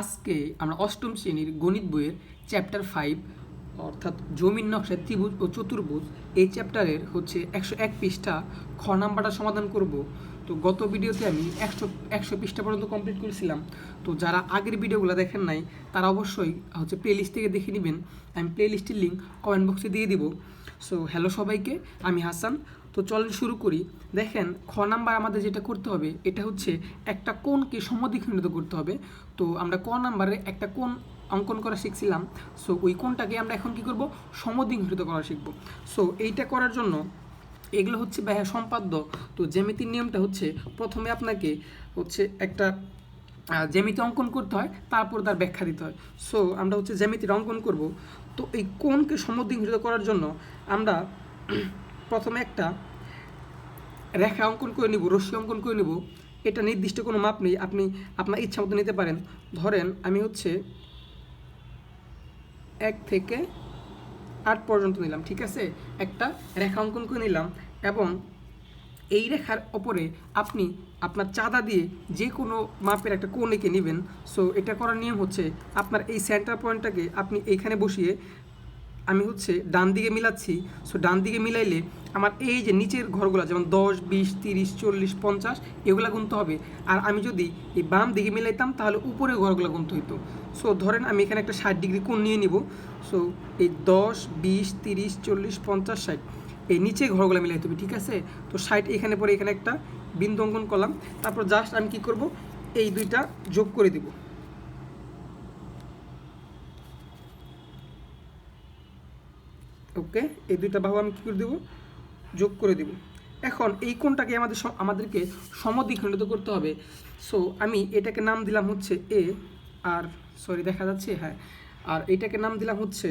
আজকে আমরা অষ্টম শ্রেণির গণিত বইয়ের চ্যাপ্টার ফাইভ অর্থাৎ জমির নকশা ত্রিভুজ ও চতুর্ভুজ, এই চ্যাপ্টারের হচ্ছে একশো এক পৃষ্ঠা খ নাম্বারটা সমাধান করব। তো গত ভিডিওতে আমি একশো একশো পৃষ্ঠা পর্যন্ত কমপ্লিট করেছিলাম। তো যারা আগের ভিডিওগুলো দেখেন নাই, তারা অবশ্যই হচ্ছে প্লেলিস্ট থেকে দেখে নেবেন। আমি প্লেলিস্টের লিঙ্ক কমেন্ট বক্সে দিয়ে দিব। সো হ্যালো সবাইকে, আমি হাসান। তো চলেন শুরু করি। দেখেন, খ নাম্বার আমাদের যেটা করতে হবে, এটা হচ্ছে একটা কোণকে সমদ্বিখণ্ডিত করতে হবে। তো আমরা ক নাম্বারে একটা কোণ অঙ্কন করা শিখছিলাম। সো ওই কোণটাকে আমরা এখন কি করব? সমদ্বিখণ্ডিত করা শিখব। সো এইটা করার জন্য এগুলো হচ্ছে ব্যয় সম্পাদ্য। তো জ্যামিতির নিয়মটা হচ্ছে প্রথমে আপনাকে হচ্ছে একটা জ্যামিতি অঙ্কন করতে হয়, তারপর তার ব্যাখ্যা দিতে হয়। সো আমরা হচ্ছে জ্যামিতির অঙ্কন করব। তো এই কোণকে সমদ্বিখণ্ডিত করার জন্য আমরা প্রথমে একটা রেখা অঙ্কন করে নিব, রশ্মি অঙ্কন করে নিব। এটা নির্দিষ্ট কোনো মাপ নেই, আপনি আপনার ইচ্ছা মতো নিতে পারেন। ধরেন আমি হচ্ছে এক থেকে আট পর্যন্ত নিলাম, ঠিক আছে? একটা রেখা অঙ্কন করে নিলাম এবং এই রেখার ওপরে আপনি আপনার চাঁদা দিয়ে যে কোনো মাপের একটা কোণ এঁকে নেবেন। সো এটা করার নিয়ম হচ্ছে আপনার এই সেন্টার পয়েন্টটাকে আপনি এইখানে বসিয়ে আমি হচ্ছে ডান দিকে মিলাচ্ছি সো ডান দিকে মিলাইলে আমার এই যে নিচের ঘরগুলো, যেমন দশ, বিশ, তিরিশ, চল্লিশ, পঞ্চাশ, এগুলো গুনতে হবে। আর আমি যদি এই বাম দিকে মিলাইতাম, তাহলে উপরে ঘরগুলো গুনতে হইতো। সো ধরেন আমি এখানে একটা ষাট ডিগ্রি কোণ নিয়ে নিব। সো এই দশ, বিশ, তিরিশ, চল্লিশ, পঞ্চাশ, ষাট, এই নিচে ঘরগুলো মিলাইতে হবে ঠিক আছে? তো ষাট এখানে পরে এখানে একটা বিন্দু অঙ্কন করলাম। তারপর জাস্ট আমি কি করব? এই দুইটা যোগ করে দিব। ওকে? এই দুইটা বাহু আমি কী করে দেবো? যোগ করে দেব। এখন এই কোণটাকে আমাদের আমাদেরকে সমদ্বিখণ্ডিত করতে হবে। সো আমি এটাকে নাম দিলাম হচ্ছে এ আর সরি দেখা যাচ্ছে হ্যাঁ। আর এটাকে নাম দিলাম হচ্ছে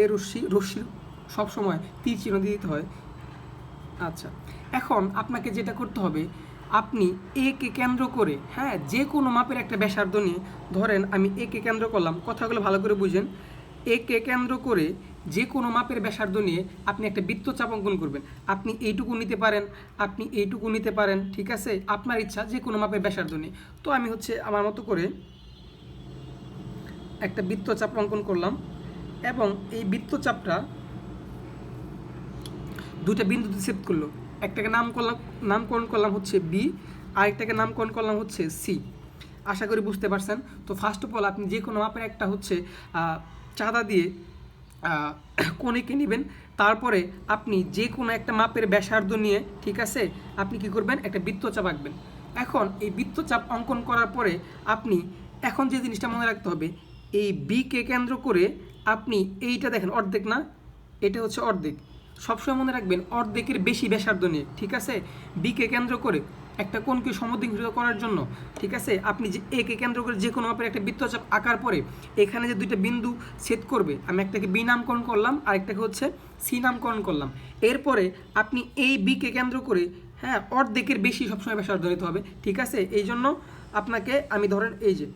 এ রশ্মি রশ্মির সবসময় তীর চিহ্ন দিয়ে দিতে হয়। আচ্ছা এখন আপনাকে যেটা করতে হবে, আপনি এ কে কেন্দ্র করে হ্যাঁ যে কোনো মাপের একটা ব্যাসার্ধ নিয়ে, ধরেন আমি এ কে কেন্দ্র করলাম, কথাগুলো ভালো করে বুঝেন। এ কে কেন্দ্র করে যে কোনো মাপের ব্যাসার্ধ নিয়ে আপনি একটা বৃত্তচাপ অঙ্কন করবেন। আপনি এইটুকু নিতে পারেন, আপনি এইটুকু নিতে পারেন, ঠিক আছে? আপনার ইচ্ছা যে কোনো মাপের ব্যাসার্ধ নিয়ে। তো আমি হচ্ছে আমার মতো করে একটা বৃত্তচাপ অঙ্কন করলাম এবং এই বৃত্তচাপটা দুইটা বিন্দুতে সেভ করল। একটাকে নাম করলাম নামকরণ করলাম হচ্ছে বি আরেকটাকে নামকরণ করলাম হচ্ছে সি আশা করি বুঝতে পারছেন? তো ফার্স্ট অফ অল আপনি যে কোনো মাপের একটা হচ্ছে চাঁদা দিয়ে কনেকে নেবেন। তারপরে আপনি যে কোনো একটা মাপের ব্যাসার্ধ নিয়ে, ঠিক আছে, আপনি কি করবেন? একটা বৃত্তচাপ আঁকবেন। এখন এই বৃত্তচাপ অঙ্কন করার পরে আপনি এখন যে জিনিসটা মনে রাখতে হবে, এই বিকে কেন্দ্র করে আপনি এইটা দেখেন, অর্ধেক না? এটা হচ্ছে অর্ধেক। সবসময় মনে রাখবেন, অর্ধেকের বেশি ব্যাসার্ধ নিয়ে, ঠিক আছে? বিকে কেন্দ্র করে একটা কোণকে সমদ্বিঘূত করার জন্য, ঠিক আছে? আপনি যে একে কেন্দ্র করে যে কোনো মাপের একটা বৃত্তচাপ আঁকার পরে এখানে যে দুইটা বিন্দু ছেদ করবে, আমি একটাকে বি নামকরণ করলাম আর একটাকে হচ্ছে সি নামকরণ করলাম। এরপরে আপনি এই বিকে কেন্দ্র করে হ্যাঁ অর্ধেকের বেশি সবসময় ব্যাসার্ধ নিতে হবে, ঠিক আছে? এই জন্য আপনাকে আমি ধরেন এই যে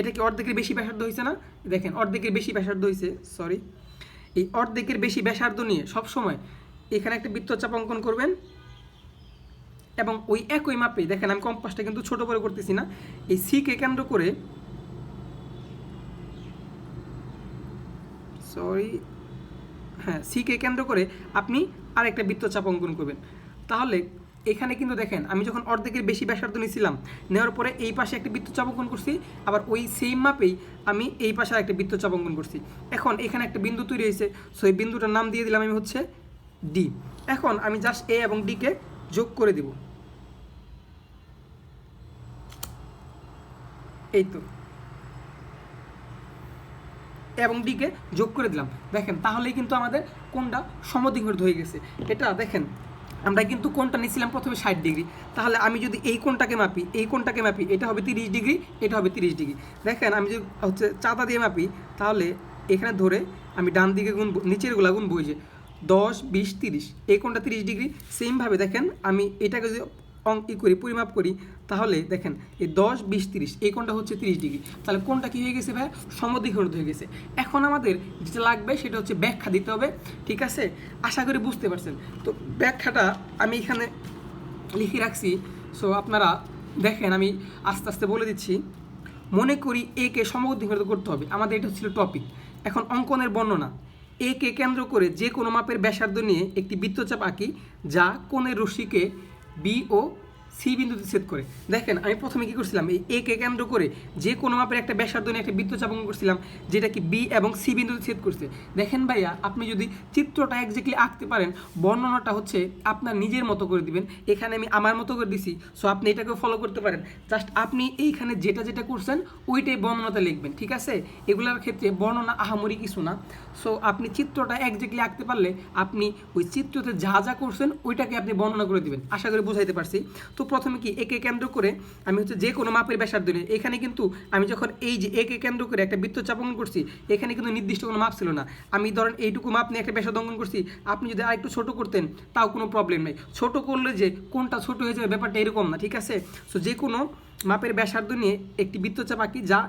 এটা কি অর্ধেকের বেশি ব্যাসার্ধ হয়েছে না? দেখেন, অর্ধেকের বেশি ব্যাসার্ধ হয়েছে সরি এই অর্ধেকের বেশি ব্যাসার্ধ নিয়ে সবসময় এখানে একটা বৃত্তচাপ অঙ্কন করবেন এবং ওই একই মাপে, দেখেন আমি কম্পাসটা কিন্তু ছোট করে করতেছি না, এই সিকে কেন্দ্র করে সরি হ্যাঁ সিকে কেন্দ্র করে আপনি আর আরেকটা বৃত্তচাপ অঙ্কন করবেন। তাহলে এখানে কিন্তু দেখেন, আমি যখন অর্ধেকের বেশি ব্যাসার্ধ নিয়েছিলাম, নেওয়ার পরে এই পাশে একটা বৃত্তচাপ অঙ্কন করছি, আবার ওই সেম মাপেই আমি এই পাশে একটা বৃত্তচাপ অঙ্কন করছি। এখন এখানে একটা বিন্দু তৈরি হয়েছে সো এই বিন্দুটার নাম দিয়ে দিলাম আমি হচ্ছে ডি এখন আমি জাস্ট এ এবং ডিকে যোগ করে দিব। এই তো। এবং ডিকে যোগ করে দিলাম। দেখেন, তাহলেই কিন্তু আমাদের কোনটা সমদ্বিঘূত হয়ে গেছে। এটা দেখেন, আমরা কিন্তু কোনটা নিয়েছিলাম প্রথমে ষাট ডিগ্রি। তাহলে আমি যদি এই কোনটাকে মাপি, এই কোনটাকে মাপি, এটা হবে তিরিশ ডিগ্রি, এটা হবে তিরিশ ডিগ্রি। দেখেন, আমি যদি হচ্ছে চাঁদা দিয়ে মাপি, তাহলে এখানে ধরে আমি ডান দিকে গুনবো নিচেরগুলা গুনবো, এই যে দশ, বিশ, তিরিশ। এই কোনটা তিরিশ ডিগ্রি সেমভাবে দেখেন, আমি এটাকে যদি অঙ্ক করি, পরিমাপ করি, তাহলে দেখেন, এই দশ, বিশ, তিরিশ, এই কোনটা হচ্ছে তিরিশ ডিগ্রি। তাহলে কোনটা কি হয়ে গেছে ভাই? সমদ্বিখণ্ডিত হয়ে গেছে। এখন আমাদের যেটা লাগবে, সেটা হচ্ছে ব্যাখ্যা দিতে হবে, ঠিক আছে? আশা করি বুঝতে পারছেন। তো ব্যাখ্যাটা আমি এখানে লিখে রাখছি সো আপনারা দেখেন, আমি আস্তে আস্তে বলে দিচ্ছি। মনে করি একে সমবুদ্ধিঘটিত করতে হবে। আমাদের এটা ছিল টপিক এখন অঙ্কনের বর্ণনা। একে কেন্দ্র করে যে কোনো মাপের ব্যাসার্ধ নিয়ে একটি বৃত্তচাপ আঁকি, যা কোণের রশ্মিকে বি ও সি বিন্দুতে ছেদ করে। দেখেন, আমি প্রথমে কি করছিলাম? এই এ কে কেন্দ্র করে যে কোনো মাপের একটা ব্যাসার্ধ নিয়ে একটা বৃত্তচাপ অঙ্কন করছিলাম, যেটা কি বি এবং সি বিন্দুতে ছেদ করছে। দেখেন ভাইয়া, আপনি যদি চিত্রটা একজাক্টলি আঁকতে পারেন, বর্ণনাটা হচ্ছে আপনার নিজের মতো করে দিবেন। এখানে আমি আমার মতো করে দিছি সো আপনি এটাকেও ফলো করতে পারেন। জাস্ট আপনি এইখানে যেটা যেটা করছেন, ওইটাই বর্ণনাতে লিখবেন, ঠিক আছে? এগুলোর ক্ষেত্রে বর্ণনা আহামরি কিছু না। সো আপনি চিত্রটা একজাক্টলি আঁকতে পারলে আপনি ওই চিত্রতে যা যা করছেন, ওইটাকে আপনি বর্ণনা করে দিবেন। আশা করি বুঝাইতে পারছি। তো প্রথমে কি একে কেন্দ্র করে আমি হচ্ছে যে কোনো মাপের ব্যাসার্ধ নিয়ে এখানে কিন্তু আমি যখন এই যে একে কেন্দ্র করে একটা বৃত্ত চাপন করছি, এখানে কিন্তু নির্দিষ্ট কোনো মাপ ছিল না। আমি ধরেন এইটুকু মাপ নিয়ে একটা ব্যাসার্ধ অঙ্কন করছি, আপনি যদি আরেকটু ছোট করতেন, তাও কোনো প্রবলেম নেই। ছোট করলে যে কোনটা ছোট হয়ে যাবে ব্যাপারটা এরকম না, ঠিক আছে? সো যে কোনো মাপের ব্যাসার্ধ নিয়ে একটি বৃত্তচাপ আঁকি যা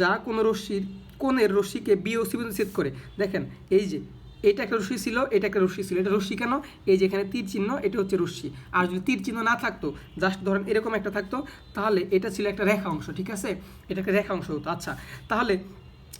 যা কোনো রশ্মির, কোণের রশ্মিকে বি ও সি বিন্দু ছেদ করে। দেখেন, এই যে এটা একটা রশ্মি ছিল, এটা একটা রশ্মি ছিল। এটা রশ্মি কেন? এই যে এখানে তীর চিহ্ন, এটা হচ্ছে রশ্মি। আর যদি তীর চিহ্ন না থাকতো জাস্ট ধরেন এরকম একটা থাকতো, তাহলে এটা ছিল একটা রেখা অংশ, ঠিক আছে? এটা একটা রেখা অংশ হতো। আচ্ছা তাহলে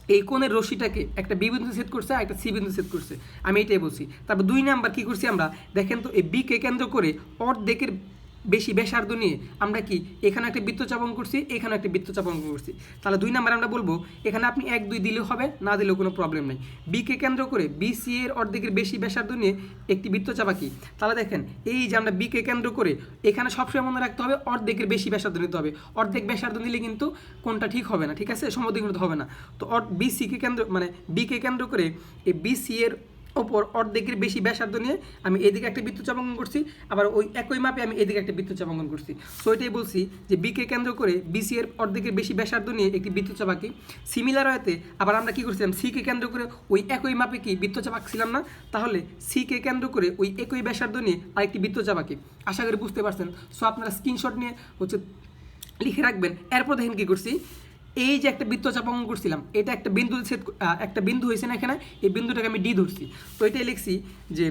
এই কোণের রশ্মিটাকে একটা বি বিন্দু সেট করছে আর একটা সি বিন্দু করছে। আমি এটাই বলছি। তারপর দুই নাম্বার কী করছি আমরা? দেখেন তো এই বিকে কেন্দ্র করে অর্ধেকের বেশি ব্যাসার্ধ নিয়ে আমরা কি, এখানে একটা বৃত্তচাপন করছি, এখানে একটা বৃত্তচাপন করছি। তাহলে দুই নাম্বার আমরা বলব, এখানে আপনি এক, দুই দিলেও হবে, না দিলেও কোনো প্রবলেম নেই। বিকে কেন্দ্র করে বিসি এর অর্ধেকের বেশি ব্যাসার্ধ নিয়ে একটি বৃত্তচাপ কি? তাহলে দেখেন, এই যে আমরা বিকে কেন্দ্র করে, এখানে সবসময় মনে রাখতে হবে অর্ধেকের বেশি ব্যাসার্ধ নিতে হবে। অর্ধেক ব্যাসার্ধ নিলে কিন্তু কোনটা ঠিক হবে না, ঠিক আছে? সমদ্বিঘূত হবে না। তো বিসিকে কেন্দ্র মানে বিকে কেন্দ্র করে এই বিসি এর ওপর অর্ধেকের বেশি ব্যাসার্ধ নিয়ে আমি এদিকে একটা বৃত্ত অঙ্কন করছি, আবার ওই একই মাপে আমি এদিকে একটা বৃত্ত অঙ্কন করছি। সো এটাই বলছি যে বিকে কেন্দ্র করে বিসি এর অর্ধেকের বেশি ব্যাসার্ধ নিয়ে একটি বৃত্তচাপ আঁকি। সিমিলার হয়তে আবার আমরা কি করছিলাম? সিকে কেন্দ্র করে ওই একই মাপে কি বৃত্তচাপ আঁকছিলাম না? তাহলে সিকে কেন্দ্র করে ওই একই ব্যাসার্ধ নিয়ে আরেকটি বৃত্তচাপ আঁকি। আশা করি বুঝতে পারছেন। সো আপনারা স্ক্রিনশট নিয়ে হচ্ছে লিখে রাখবেন। এরপর দেখেন কি করছি। এই যে একটা বৃত্তচাপ অঙ্কন করছিলাম এটা একটা বিন্দু ছেদ একটা বিন্দু হয়েছে না এখানে এই বিন্দুটাকে আমি ডি ধরছি। তো এটাই লিখছি যে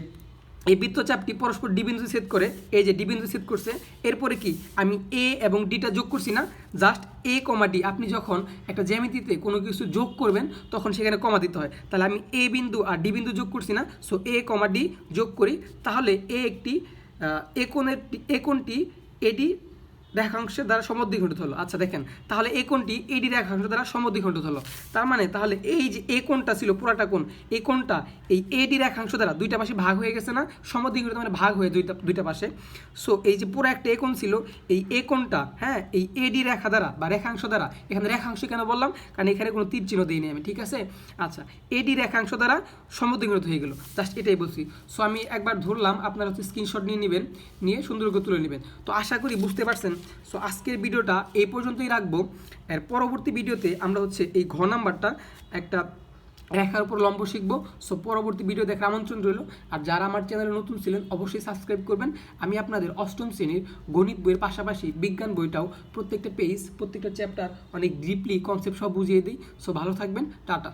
এই বৃত্তচাপটি পরস্পর ডি বিন্দু ছেদ করে এই যে ডি বিন্দু ছেদ করছে এরপরে কি? আমি এ এবং ডিটা যোগ করছি না জাস্ট এ কমা ডি আপনি যখন একটা জ্যামিতিতে কোনো কিছু যোগ করবেন তখন সেখানে কমা দিতে হয়। তাহলে আমি এ বিন্দু আর ডি বিন্দু যোগ করছি না সো এ কমা ডি যোগ করি। তাহলে এ একটি আহ, এ কোণের এ কোণটি এডি রেখাংশের দ্বারা সমদ্বিঘটিত হলো। আচ্ছা দেখেন, তাহলে এই কোণটি এডি রেখাংশ দ্বারা সমদ্বিঘটিত হলো। তার মানে তাহলে এই যে এ কোণটা ছিল, পুরাটা কোণ এ কোণটা এই এডি রেখাংশ দ্বারা দুইটা পাশে ভাগ হয়ে গেছে না? সমদ্বিঘটিত মানে ভাগ হয়ে দুইটা দুইটা পাশে। সো এই যে পুরো একটা এ কোণ ছিল, এই এ কোণটা হ্যাঁ এই এডি রেখা দ্বারা বা রেখাংশ দ্বারা, এখানে রেখাংশ কেন বললাম? কারণ এখানে কোনো তীর চিহ্ন দিইনি আমি, ঠিক আছে? আচ্ছা এডি রেখাংশ দ্বারা সমদ্বিঘটিত হয়ে গেল। জাস্ট এটাই বলছি। সো আমি একবার ধরলাম, আপনারা হচ্ছে স্ক্রিনশট নিয়ে নেবেন, নিয়ে সুন্দর করে তুলে নেবেন। তো আশা করি বুঝতে পারছেন সো আজকের ভিডিওটা এই পর্যন্তই রাখব। এর পরবর্তী ভিডিওতে আমরা হচ্ছে এই ঘ নাম্বারটা একটা রেখার উপর লম্ব শিখব। সো পরবর্তী ভিডিও দেখার আমন্ত্রণ রইল। আর যারা আমার চ্যানেলে নতুন ছিলেন, অবশ্যই সাবস্ক্রাইব করবেন। আমি আপনাদের অষ্টম শ্রেণির গণিত বইয়ের পাশাপাশি বিজ্ঞান বইটাও প্রত্যেকটা পেজ, প্রত্যেকটা চ্যাপ্টার অনেক ডিপলি কনসেপ্ট সব বুঝিয়ে দিই। সো ভালো থাকবেন। টাটা।